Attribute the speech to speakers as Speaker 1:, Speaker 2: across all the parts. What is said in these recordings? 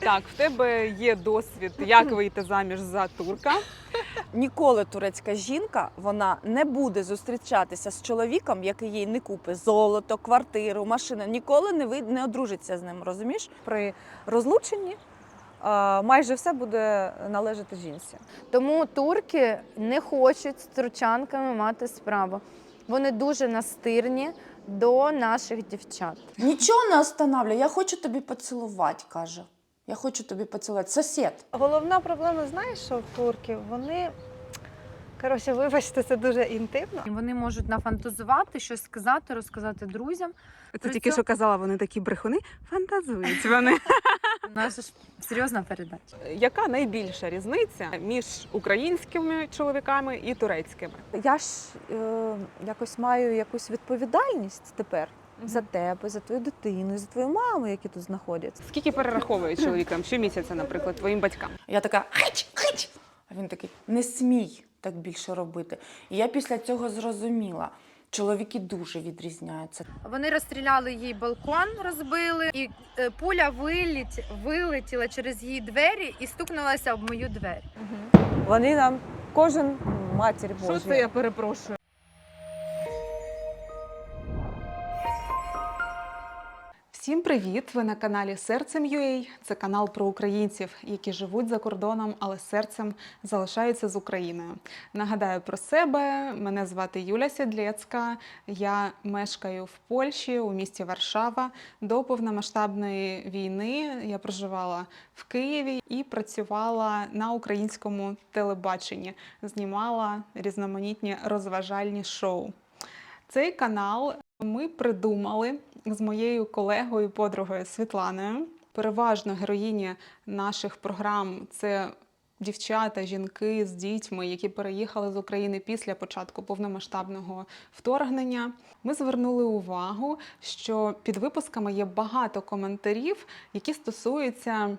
Speaker 1: Так, в тебе є досвід, як вийти заміж за турка.
Speaker 2: Ніколи турецька жінка вона не буде зустрічатися з чоловіком, який їй не купить золото, квартиру, машину. Ніколи не ви не одружиться з ним. Розумієш? При розлученні е, майже все буде належати жінці.
Speaker 3: Тому турки не хочуть з турчанками мати справу. Вони дуже настирні до наших дівчат.
Speaker 2: Нічого не останавливає. Я хочу тобі поцілувати, каже. Я хочу тобі поцілувати. Сосед.
Speaker 4: Головна проблема, знаєш, що в турків? Вони, коротше, вибачте, це дуже інтимно.
Speaker 3: І Вони можуть нафантазувати, щось сказати, розказати друзям.
Speaker 1: Це
Speaker 3: При
Speaker 1: тільки
Speaker 3: цьому-
Speaker 1: що казала, вони такі брехуни. Фантазують вони.
Speaker 3: У нас ж серйозна передача.
Speaker 1: Яка найбільша різниця між українськими чоловіками і турецькими?
Speaker 2: Я ж е, якось маю якусь відповідальність тепер за тебе, за твою дитину, за твою маму, які тут знаходяться.
Speaker 1: Скільки перераховують чоловікам щомісяця, наприклад, твоїм батькам?
Speaker 2: Я така хич, хич. А він такий не смій так більше робити. І я після цього зрозуміла. Чоловіки дуже відрізняються.
Speaker 3: Вони розстріляли їй балкон, розбили, і е, пуля виліт, вилетіла через її двері і стукнулася об мою двері.
Speaker 2: Вони нам кожен матір
Speaker 1: Що
Speaker 2: Божа.
Speaker 1: це я перепрошую? Всім привіт! Ви на каналі Серцем UA. Це канал про українців, які живуть за кордоном, але серцем залишаються з Україною. Нагадаю про себе. Мене звати Юля Сідлецька. Я мешкаю в Польщі у місті Варшава. До повномасштабної війни я проживала в Києві і працювала на українському телебаченні. Знімала різноманітні розважальні шоу. Цей канал ми придумали з моєю колегою, подругою Світланою. Переважно героїні наших програм це дівчата, жінки з дітьми, які переїхали з України після початку повномасштабного вторгнення. Ми звернули увагу, що під випусками є багато коментарів, які стосуються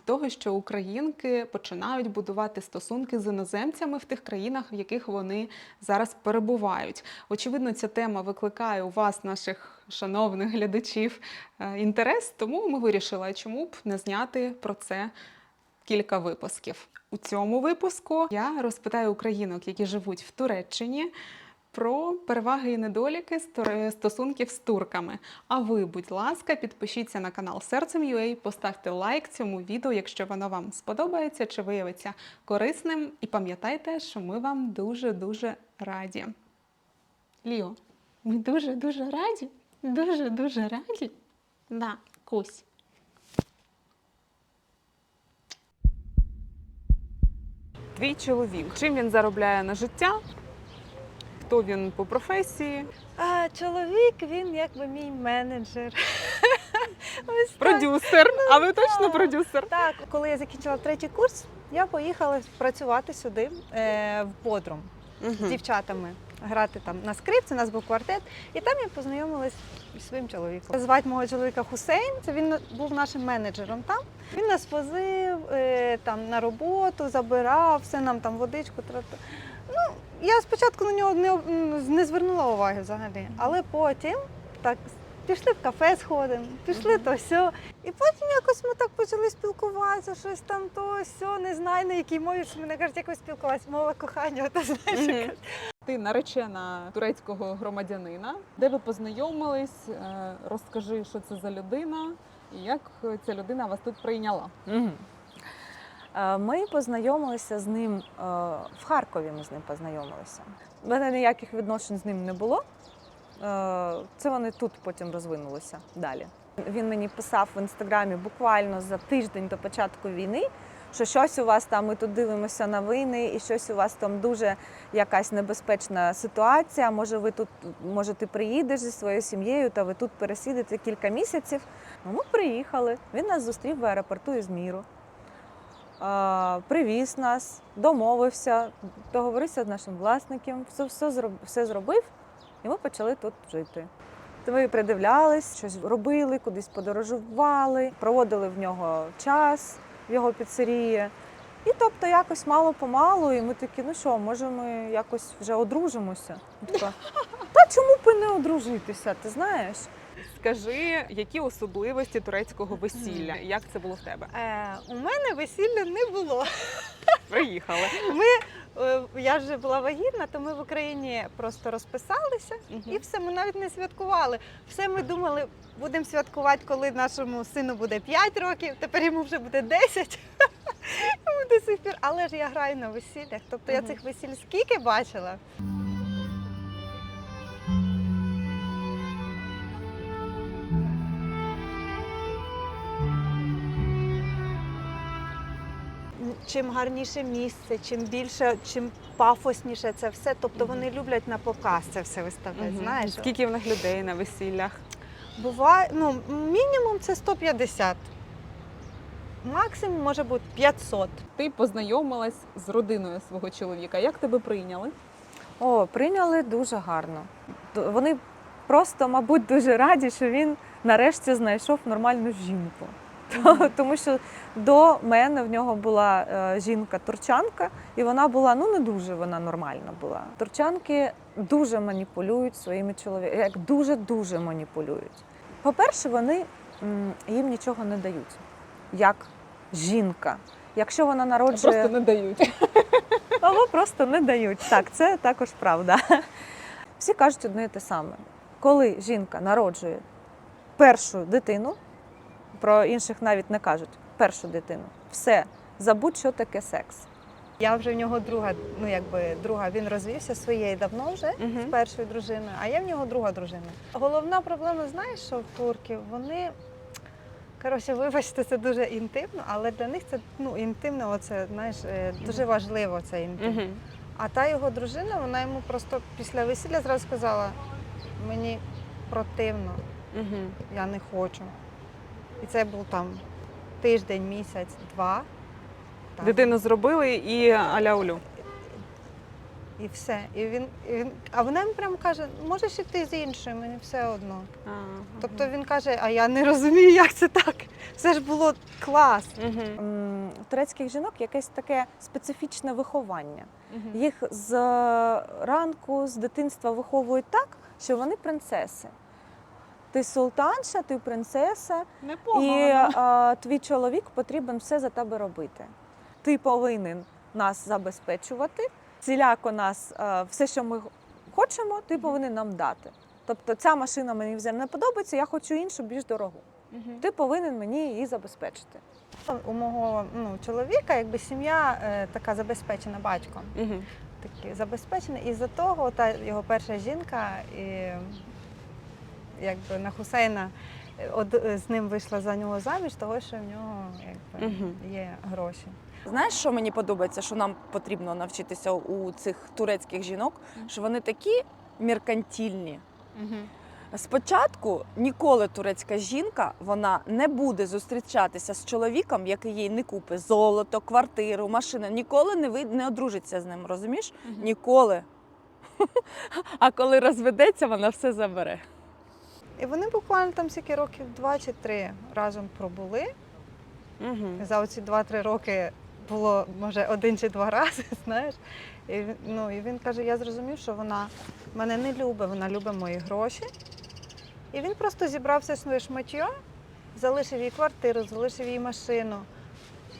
Speaker 1: того, що українки починають будувати стосунки з іноземцями в тих країнах, в яких вони зараз перебувають. Очевидно, ця тема викликає у вас, наших шановних глядачів, е, інтерес, тому ми вирішили, чому б не зняти про це кілька випусків. У цьому випуску я розпитаю українок, які живуть в Туреччині. Про переваги і недоліки стор- стосунків з турками. А ви, будь ласка, підпишіться на канал Серцем.ua, поставте лайк цьому відео, якщо воно вам сподобається чи виявиться корисним. І пам'ятайте, що ми вам дуже-дуже раді. Ліо, ми дуже-дуже раді. Дуже-дуже раді. Да, Кусь. Твій чоловік. Чим він заробляє на життя? Хто він по професії?
Speaker 4: А чоловік, він якби мій менеджер. Ось так.
Speaker 1: Продюсер. А ви точно продюсер?
Speaker 4: Так, коли я закінчила третій курс, я поїхала працювати сюди, е, в Бодрум, з дівчатами. Грати там на скрипці, у нас був квартет, і там я познайомилась зі своїм чоловіком. Звати мого чоловіка Хусейн, це він був нашим менеджером там. Він нас возив е, там на роботу, забирав, все нам там водичку. тра-та. Я спочатку на нього не, не звернула уваги взагалі, але потім так пішли в кафе сходимо, пішли то все. І потім якось ми так почали спілкуватися, щось там то все, не знаю на якій мові, що мене кажуть, якось спілкувалася, мова кохання, то знаєш.
Speaker 1: Ти наречена турецького громадянина. Де ви познайомились? Е, Розкажи, що це за людина і як ця людина вас тут прийняла.
Speaker 2: Е, Ми познайомилися з ним е, в Харкові. Ми з ним познайомилися. У мене ніяких відношень з ним не було. Е, Це вони тут потім розвинулися далі. Він мені писав в інстаграмі буквально за тиждень до початку війни, що щось у вас там, ми тут дивимося новини, і щось у вас там дуже якась небезпечна ситуація. Може, ви тут, може, ти приїдеш зі своєю сім'єю, та ви тут пересідете кілька місяців. Ну, ми приїхали. Він нас зустрів в аеропорту Ізміру. Е, Привіз нас, домовився, договорився з нашим власником, все, все, все зробив, і ми почали тут жити. Ми придивлялись, щось робили, кудись подорожували, проводили в нього час в його піцерії. І тобто якось мало-помалу, і ми такі, ну що, може, ми якось вже одружимося? Така, Та чому б і не одружитися, ти знаєш?
Speaker 1: Скажи, які особливості турецького весілля? Як це було в тебе?
Speaker 4: Е, у мене весілля не було.
Speaker 1: Приїхали.
Speaker 4: Е, я вже була вагітна, то ми в Україні просто розписалися і все. Ми навіть не святкували. Все ми думали, будемо святкувати, коли нашому сину буде 5 років, тепер йому вже буде 10. До сих пір. Але ж я граю на весіллях. Тобто я цих весіль скільки бачила. Чим гарніше місце, чим більше, чим пафосніше це все. Тобто вони люблять на показ це все виставляти.
Speaker 1: Мгм.
Speaker 4: Знаєш,
Speaker 1: Скільки в них людей на весіллях?
Speaker 4: буває, ну мінімум це 150. Максимум може бути 500.
Speaker 1: Ти познайомилась з родиною свого чоловіка. Як тебе прийняли?
Speaker 2: О, прийняли дуже гарно. Вони просто, мабуть, дуже раді, що він нарешті знайшов нормальну жінку. Тому що до мене в нього була е, жінка турчанка, і вона була ну не дуже вона нормальна була. Турчанки дуже маніпулюють своїми чоловіками, як дуже дуже маніпулюють. По-перше, вони їм нічого не дають, як жінка. Якщо вона народжує
Speaker 1: Просто не дають.
Speaker 2: або просто не дають. Так, це також правда. Всі кажуть одне і те саме. Коли жінка народжує першу дитину, про інших навіть не кажуть, першу дитину, все, забудь, що таке секс.
Speaker 4: Я вже в нього друга, ну якби друга. Він розвівся своєю давно вже з першою дружиною, а я в нього друга дружина. Головна проблема, знаєш, що в турків вони. Коротше, вибачте, це дуже інтимно, але для них це ну інтимно, оце знаєш, е, дуже важливо це інтим.
Speaker 1: Мгм.
Speaker 4: А та його дружина, вона йому просто після весілля зразу сказала: мені противно,
Speaker 1: Мгм.
Speaker 4: я не хочу. І це був там тиждень, місяць, два. Так.
Speaker 1: Дитину зробили і аля улю.
Speaker 4: І все. І він, і він, а вона йому прямо каже, можеш іти з іншою, мені все одно. Тобто він каже, а я не розумію, як це так. Все ж було клас.
Speaker 2: М, У турецьких жінок якесь таке специфічне виховання.
Speaker 1: Мгм.
Speaker 2: Їх з ранку, з дитинства виховують так, що вони принцеси. Ти султанша, ти принцеса, І а, твій чоловік потрібен все за тебе робити. Ти повинен нас забезпечувати, ціляко нас, все, що ми хочемо, ти повинен нам дати. Тобто ця машина мені вже не подобається, я хочу іншу, більш дорогу.
Speaker 1: Мгм.
Speaker 2: Ти повинен мені її забезпечити.
Speaker 4: У мого ну, чоловіка якби сім'я е, така забезпечена батьком.
Speaker 1: Мгм.
Speaker 4: Такі забезпечена. І за того та його перша жінка і, якби на Хусейна е, од, з ним вийшла за нього заміж, того що в нього якби,
Speaker 1: Мгм.
Speaker 4: є гроші.
Speaker 5: Знаєш, що мені подобається, що нам потрібно навчитися у цих турецьких жінок, що вони такі меркантильні.
Speaker 1: Мгм.
Speaker 5: Спочатку ніколи турецька жінка вона не буде зустрічатися з чоловіком, який їй не купить золото, квартиру, машину. Ніколи не ви не одружиться з ним, розумієш? Ніколи. А коли розведеться, вона все забере.
Speaker 4: І вони буквально там скільки років два чи три разом пробули.
Speaker 1: Мгм.
Speaker 4: За оці два-три роки було може один чи два рази, знаєш. І ну, і він каже: я зрозумів, що вона мене не любить, вона любить мої гроші. І він просто зібрав все своє шматьо, залишив їй квартиру, залишив їй машину.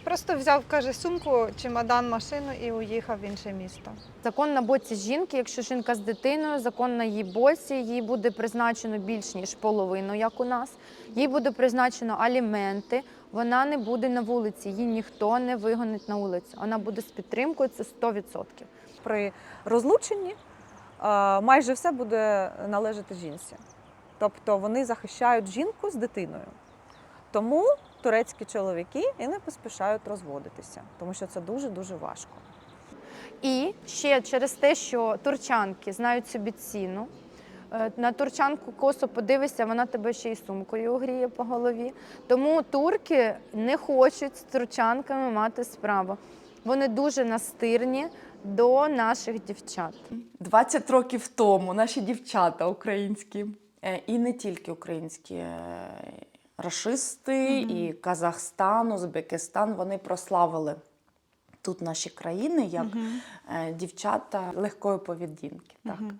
Speaker 4: Просто взяв, каже, сумку, чемодан, машину і уїхав в інше місто.
Speaker 3: Закон на боці жінки, якщо жінка з дитиною, закон на її боці, їй буде призначено більш ніж половину, як у нас. Їй буде призначено аліменти. Вона не буде на вулиці, її ніхто не вигонить на вулицю. Вона буде з підтримкою, це 100%.
Speaker 2: При розлученні майже все буде належати жінці. Тобто вони захищають жінку з дитиною. Тому турецькі чоловіки і не поспішають розводитися, тому що це дуже-дуже важко.
Speaker 3: І ще через те, що турчанки знають собі ціну. Е, На турчанку косо подивишся, вона тебе ще й сумкою огріє по голові. Тому турки не хочуть з турчанками мати справу. Вони дуже настирні до наших дівчат.
Speaker 5: 20 років тому наші дівчата українські, е, і не тільки українські, е, рашисти, і Казахстан, Узбекистан, вони прославили тут наші країни, як е, дівчата легкої поведінки. Так.
Speaker 1: Мгм.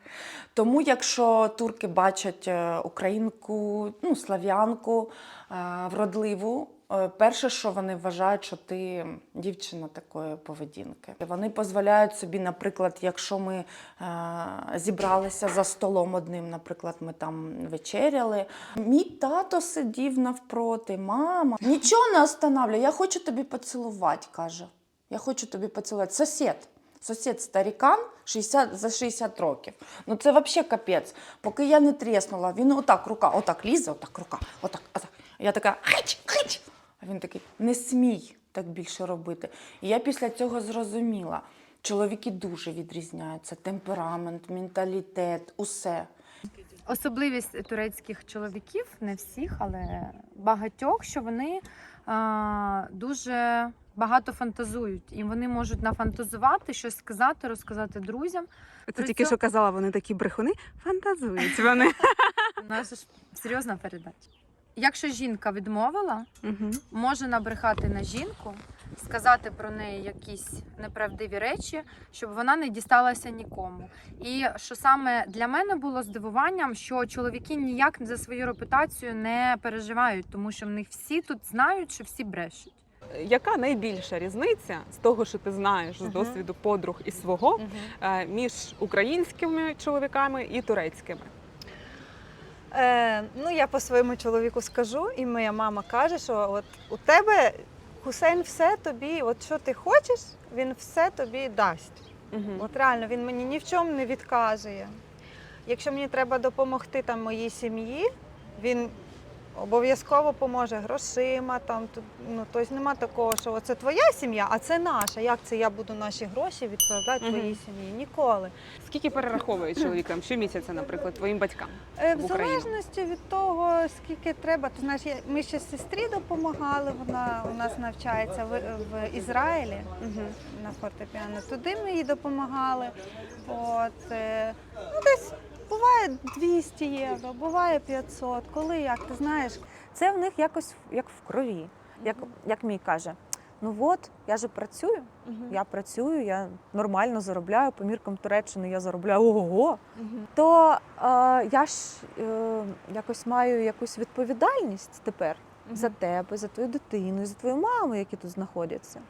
Speaker 5: Тому, якщо турки бачать е, українку, ну, слав'янку, е, вродливу, перше, що вони вважають, що ти дівчина такої поведінки. Вони дозволяють собі, наприклад, якщо ми зібралися за столом одним, наприклад, ми там вечеряли. Мій тато сидів навпроти, мама нічого не останавливає, я хочу тобі поцілувати, каже. Я хочу тобі поцілувати. Сосед. Сусід старікан 60, за 60 років. Ну це взагалі капець. Поки я не тріснула, він отак рука, отак лізе, отак рука, отак, отак. Я така хич, хич. А він такий, не смій так більше робити. І я після цього зрозуміла, чоловіки дуже відрізняються. Темперамент, менталітет, усе.
Speaker 3: Особливість турецьких чоловіків, не всіх, але багатьох, що вони а, дуже багато фантазують, і вони можуть нафантазувати, щось сказати, розказати друзям.
Speaker 1: Це
Speaker 3: При
Speaker 1: тільки
Speaker 3: цьому-
Speaker 1: що казала, вони такі брехуни, фантазують вони.
Speaker 3: У нас же ж серйозна передача. Якщо жінка відмовила,
Speaker 1: Мгм.
Speaker 3: може набрехати на жінку, сказати про неї якісь неправдиві речі, щоб вона не дісталася нікому. І що саме для мене було здивуванням, що чоловіки ніяк за свою репутацію не переживають, тому що в них всі тут знають, що всі брешуть.
Speaker 1: Яка найбільша різниця з того, що ти знаєш з досвіду подруг і свого е, між українськими чоловіками і турецькими?
Speaker 4: Е, ну, я по своєму чоловіку скажу, і моя мама каже, що от у тебе Хусейн все тобі, от що ти хочеш, він все тобі дасть.
Speaker 1: Мгм.
Speaker 4: От реально він мені ні в чому не відказує. Якщо мені треба допомогти там моїй сім'ї, він обов'язково поможе грошима. Там ну тобто нема такого, що це твоя сім'я, а це наша. Як це я буду наші гроші відправляти твоїй сім'ї? Ніколи.
Speaker 1: Скільки перераховують чоловікам щомісяця, наприклад, твоїм батькам?
Speaker 4: Е,
Speaker 1: в
Speaker 4: В залежності від того, скільки треба. Ти знаєш, ми ще сестрі допомагали. Вона у нас навчається в, в Ізраїлі на фортепіано. Туди ми їй допомагали. От е, ну десь буває 200 євро, буває 500. Коли як ти знаєш,
Speaker 2: Це в них якось як в крові. Як, як мій каже, ну от, я же працюю, я працюю, я нормально заробляю, по міркам Туреччини я заробляю ого. То е, я ж е, якось маю якусь відповідальність тепер за тебе, за твою дитину, за твою маму, які тут знаходяться.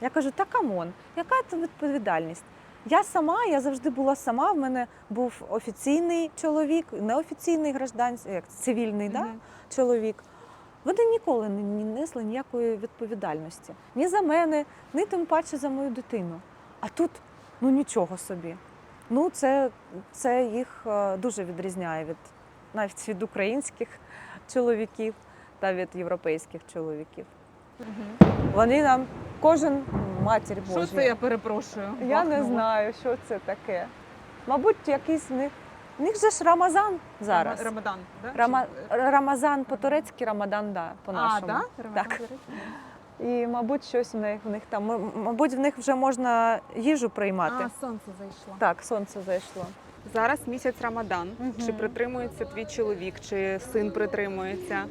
Speaker 2: Я кажу, та камон, яка це відповідальність? Я сама, я завжди була сама. В мене був офіційний чоловік, неофіційний гражданський, як цивільний да? чоловік. Вони ніколи не не несли ніякої відповідальності ні за мене, ні тим паче за мою дитину. А тут ну нічого собі. Ну, це, це їх е, дуже відрізняє від навіть від українських чоловіків та від європейських чоловіків. Вони нам кожен матір Божа.
Speaker 1: Що це я перепрошую?
Speaker 2: Я не знаю, що це таке. Мабуть, якийсь в них. В них же ж Рамазан зараз.
Speaker 1: Рамадан, да?
Speaker 2: Рама... Рамазан по-турецьки, Рамадан, да,
Speaker 1: А,
Speaker 2: по-нашому.
Speaker 1: да? Рамадан,
Speaker 2: Так. І, мабуть, щось в них, в них там. Мабуть, в них вже можна їжу приймати.
Speaker 1: А, сонце зайшло.
Speaker 2: Так, сонце зайшло.
Speaker 1: Зараз місяць Рамадан. Чи притримується твій чоловік, чи син притримується?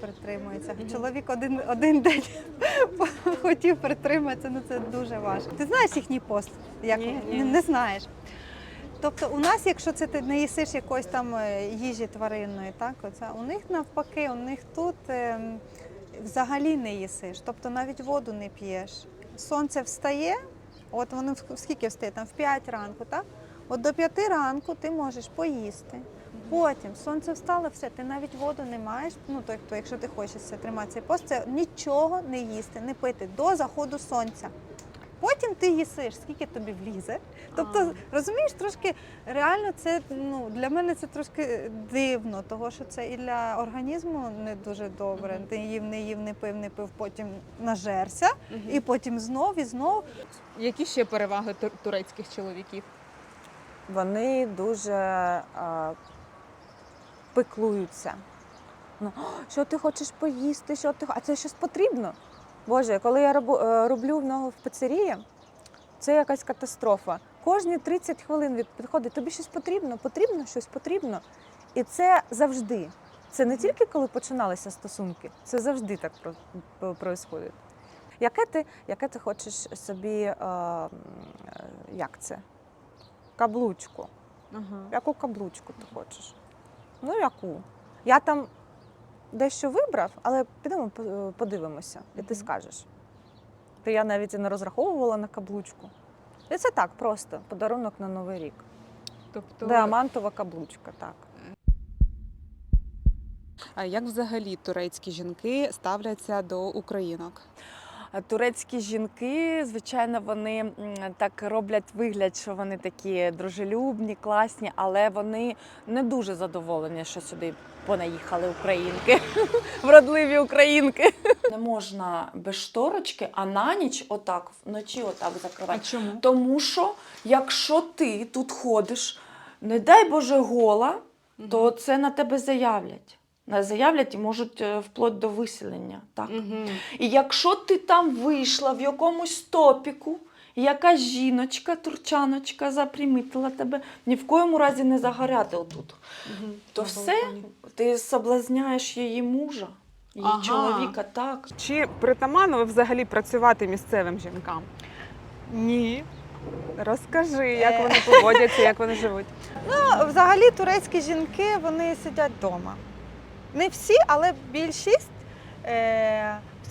Speaker 4: Притримується. Чоловік один, один день хотів притриматися, ну це дуже важко. Ти знаєш їхній пост? Як
Speaker 1: Ні,
Speaker 4: не,
Speaker 1: ні.
Speaker 4: не знаєш. Тобто у нас, якщо це ти не їсиш якоїсь там е, їжі тваринної, так оце у них навпаки, у них тут е, взагалі не їсиш, тобто навіть воду не п'єш. Сонце встає, от воно скільки встає? Там в 5 ранку, так? От до 5 ранку ти можеш поїсти. Потім сонце встало, все, ти навіть воду не маєш. Ну, то, то якщо ти хочеш тримати цей пост, це нічого не їсти, не пити до заходу сонця. Потім ти їсиш, скільки тобі влізе. Тобто,
Speaker 1: А.
Speaker 4: розумієш, трошки реально це ну для мене це трошки дивно, того що це і для організму не дуже добре.
Speaker 1: Мгм.
Speaker 4: Ти їв, не їв, не пив, не пив, потім нажерся,
Speaker 1: Мгм.
Speaker 4: і потім знов і знов.
Speaker 1: Які ще переваги тур- турецьких чоловіків?
Speaker 2: Вони дуже а, пеклуються. Ну, що ти хочеш поїсти? Що ти... А це щось потрібно? Боже, коли я е, роблю в нього в пиццерії, це якась катастрофа. Кожні 30 хвилин від підходить, тобі щось потрібно, потрібно, щось потрібно. І це завжди. Це не тільки коли починалися стосунки, це завжди так про- про- происходить. Яке ти, яке ти хочеш собі, е, е, як це? Каблучку.
Speaker 1: Ага.
Speaker 2: Яку каблучку ти хочеш? Ну, яку? Я там дещо вибрав, але підемо подивимося, і ти скажеш. То я навіть і не розраховувала на каблучку. І це так, просто подарунок на Новий рік.
Speaker 1: Тобто,
Speaker 2: Діамантова каблучка, так.
Speaker 1: а як взагалі турецькі жінки ставляться до українок?
Speaker 5: А Турецькі жінки, звичайно, вони так роблять вигляд, що вони такі дружелюбні, класні, але вони не дуже задоволені, що сюди понаїхали українки, вродливі українки. Не можна без шторочки, а на ніч отак вночі отак закривати.
Speaker 1: чому?
Speaker 5: Тому що якщо ти тут ходиш, не дай Боже гола, то це на тебе заявлять. На- Заявлять і можуть е, вплоть до виселення. Так?
Speaker 1: Угу.
Speaker 5: І якщо ти там вийшла в якомусь топіку, і якась жіночка, турчаночка запримітила тебе, ні в коєму разі не загоряти отут, то все, ти соблазняєш її мужа, її
Speaker 1: Ага.
Speaker 5: чоловіка, так.
Speaker 1: Чи притаманно взагалі працювати місцевим жінкам?
Speaker 4: Ні.
Speaker 1: Розкажи, як
Speaker 4: Е.
Speaker 1: вони поводяться, як вони живуть.
Speaker 4: Ну, взагалі турецькі жінки вони сидять вдома. Не всі, але більшість.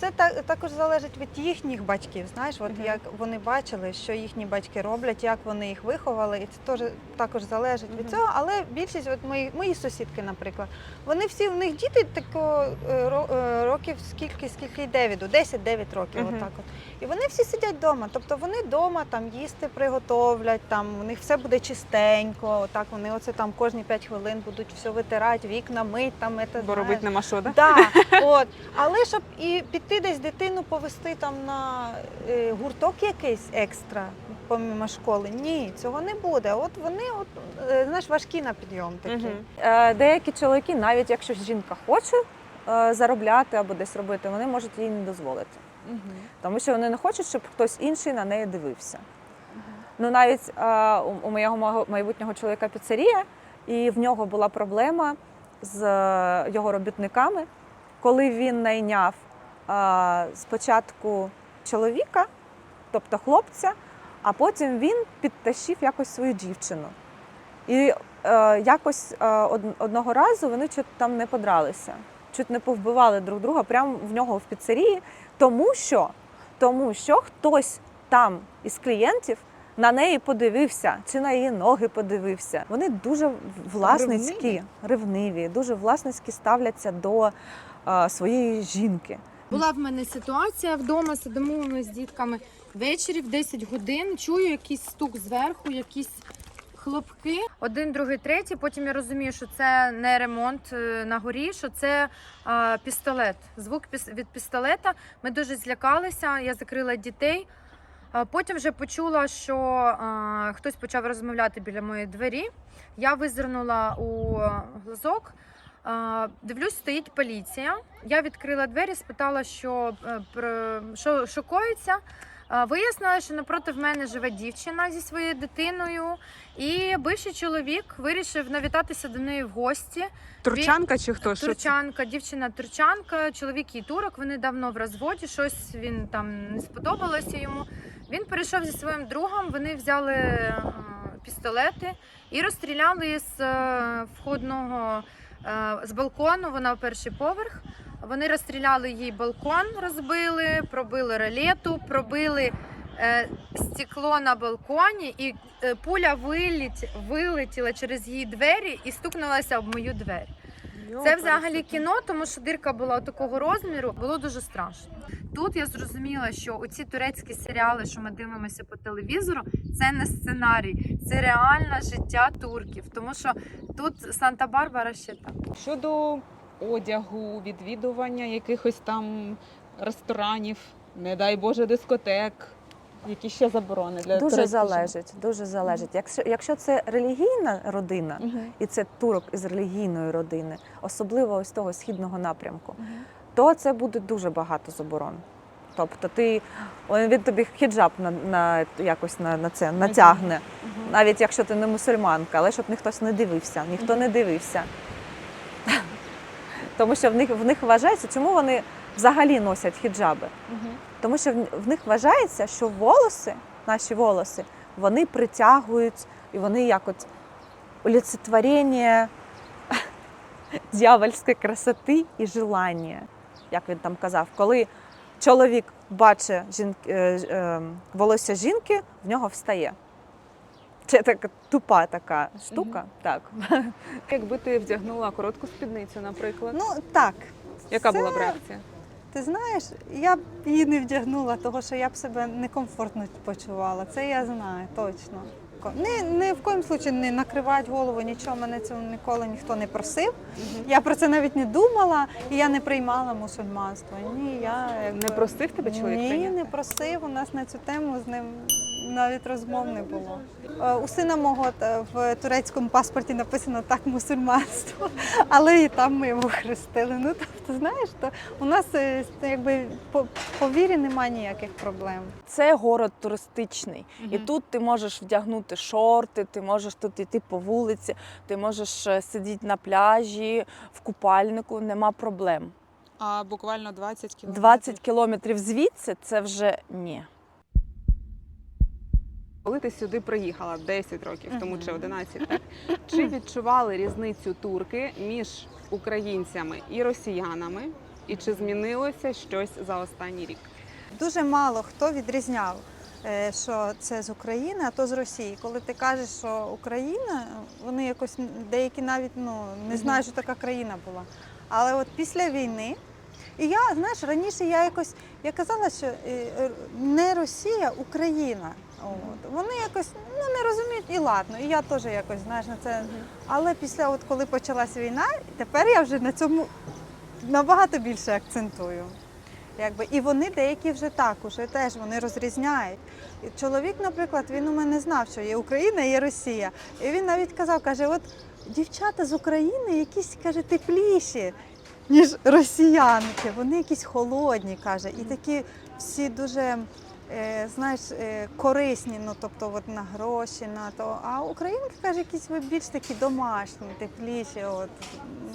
Speaker 4: Це та- також залежить від їхніх батьків. Знаєш, от
Speaker 1: Мгм.
Speaker 4: як вони бачили, що їхні батьки роблять, як вони їх виховали, і це теж також залежить від цього. Але більшість, от мої, мої сусідки, наприклад, вони всі в них діти тако е, е, років скільки, скільки й Девіду, 10-9 років.
Speaker 1: Мгм.
Speaker 4: Отак от. І вони всі сидять вдома. Тобто вони вдома там їсти приготовлять, там у них все буде чистенько. Отак вони оце там кожні 5 хвилин будуть все витирати, вікна мить, там це,
Speaker 1: Бо робити нема що, да?
Speaker 4: Да, от. Але щоб і піти десь дитину повести там на е, гурток якийсь екстра, помимо школи, ні, цього не буде. От вони от, е, знаєш, важкі на підйом такі.
Speaker 2: Е, Деякі чоловіки, навіть якщо жінка хоче заробляти або десь робити, вони можуть їй не дозволити.
Speaker 1: Мгм.
Speaker 2: Тому що вони не хочуть, щоб хтось інший на неї дивився. Ну навіть у, у моєго майбутнього чоловіка піцерія, і в нього була проблема з його робітниками, коли він найняв спочатку чоловіка, тобто хлопця, а потім він підтащив якось свою дівчину. І е, якось е, одного разу вони чуть там не подралися, чуть не повбивали друг друга прямо в нього в піцерії, тому що, тому що хтось там із клієнтів на неї подивився, чи на її ноги подивився. Вони дуже власницькі,
Speaker 1: Ревниві?
Speaker 2: ревниві, дуже власницькі ставляться до е, своєї жінки.
Speaker 3: Була в мене ситуація вдома, сидимо ми з дітками ввечері в 10 годин, чую якийсь стук зверху, якісь хлопки. Один, другий, третій. Потім я розумію, що це не ремонт е, на горі, що це а, пістолет. Звук від пістолета. Ми дуже злякалися. Я закрила дітей. А Потім вже почула, що а, хтось почав розмовляти біля моєї двері. Я визирнула у глазок. Дивлюсь, стоїть поліція. Я відкрила двері, спитала, що, е, що, що Вияснила, що напроти мене живе дівчина зі своєю дитиною, і бивший чоловік вирішив навітатися до неї в гості.
Speaker 1: Турчанка чи хто?
Speaker 3: Турчанка, дівчина турчанка, чоловік і турок. Вони давно в розводі. Щось він там не сподобалося йому. Він перейшов зі своїм другом. Вони взяли е, пістолети і розстріляли з е, входного з балкону. Вона в перший поверх. Вони розстріляли їй балкон, розбили, пробили ролету, пробили е, стекло на балконі, і е, пуля вилетіла через її двері і стукнулася об мою двері. Це взагалі кіно, тому що дирка була такого розміру, було дуже страшно. Тут я зрозуміла, що оці турецькі серіали, що ми дивимося по телевізору, це не сценарій, це реальне життя турків. Тому що тут Санта-Барбара ще так.
Speaker 1: Щодо одягу, відвідування якихось там ресторанів, не дай Боже, дискотек. Які ще заборони для
Speaker 2: Дуже залежить, дуже залежить. Якщо, якщо це релігійна родина,
Speaker 1: жінок? Мгм.
Speaker 2: і це турок із релігійної родини, особливо ось того східного напрямку, то це буде дуже багато заборон. Тобто ти він тобі хіджаб на, на якось на, на це натягне,
Speaker 1: Мгм.
Speaker 2: навіть якщо ти не мусульманка, але щоб ніхто не дивився, ніхто не дивився. Тому що в них в них вважається, чому вони взагалі носять хіджаби. Тому що в них вважається, що волоси, наші волоси, вони притягують і вони як от олицетворення дьявольської красоти і желання, як він там казав. Коли чоловік бачить жінки, е, е, волосся жінки, в нього встає. Це така тупа така штука. Так.
Speaker 1: Якби ти вдягнула коротку спідницю, наприклад,
Speaker 4: Ну так.
Speaker 1: яка
Speaker 4: це-
Speaker 1: була б реакція?
Speaker 4: Ти знаєш, я б її не вдягнула, тому що я б себе некомфортно почувала. Це я знаю точно. Ні, ні в коїм случаї не накривати голову, нічого мене цього ніколи ніхто не просив. Я про це навіть не думала, і я не приймала мусульманство. Ні, я якби-
Speaker 1: Не просив тебе чоловік
Speaker 4: Ні,
Speaker 1: прийняти?
Speaker 4: не просив. У нас на цю тему з ним навіть розмов не було. Е, У сина мого е, в турецькому паспорті написано так мусульманство, але і там ми його хрестили. Ну тобто, знаєш, то у нас е, якби по, по вірі немає ніяких проблем.
Speaker 5: Це город туристичний, і тут ти можеш вдягнути шорти, ти можеш тут йти по вулиці, ти можеш сидіти на пляжі, в купальнику, нема проблем.
Speaker 1: А буквально 20 кілометрів.
Speaker 5: 20 кілометрів звідси це вже ні.
Speaker 1: Коли ти сюди приїхала 10 років тому чи 11, так? чи відчували різницю турки між українцями і росіянами? І чи змінилося щось за останній рік?
Speaker 4: Дуже мало хто відрізняв, е, що це з України, а то з Росії. Коли ти кажеш, що Україна, вони якось деякі навіть ну, не знають, що така країна була. Але от після війни, і я, знаєш, раніше я якось я казала, що е, не Росія, Україна. От. Вони якось ну, не розуміють і ладно. І я теж якось знаєш на це. Але після, от коли почалась війна, тепер я вже на цьому набагато більше акцентую. Якби, і вони деякі вже так, уже теж вони розрізняють. І чоловік, наприклад, він у мене знав, що є Україна, є Росія. І він навіть казав, каже, от дівчата з України якісь каже, тепліші, ніж росіянки. Вони якісь холодні, каже, і такі всі дуже. Е, Знаєш, е, корисні, ну тобто от на гроші, на то. А українки каже, якісь ви більш такі домашні, тепліші. От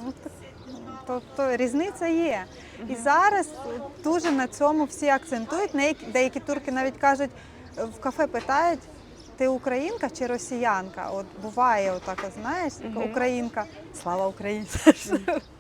Speaker 4: ну так, тобто різниця є. І зараз дуже на цьому всі акцентують. Деякі, турки навіть кажуть, в кафе питають, ти українка чи росіянка? От буває отак, от, знаєш,
Speaker 1: Мгм.
Speaker 4: українка. Слава Україні!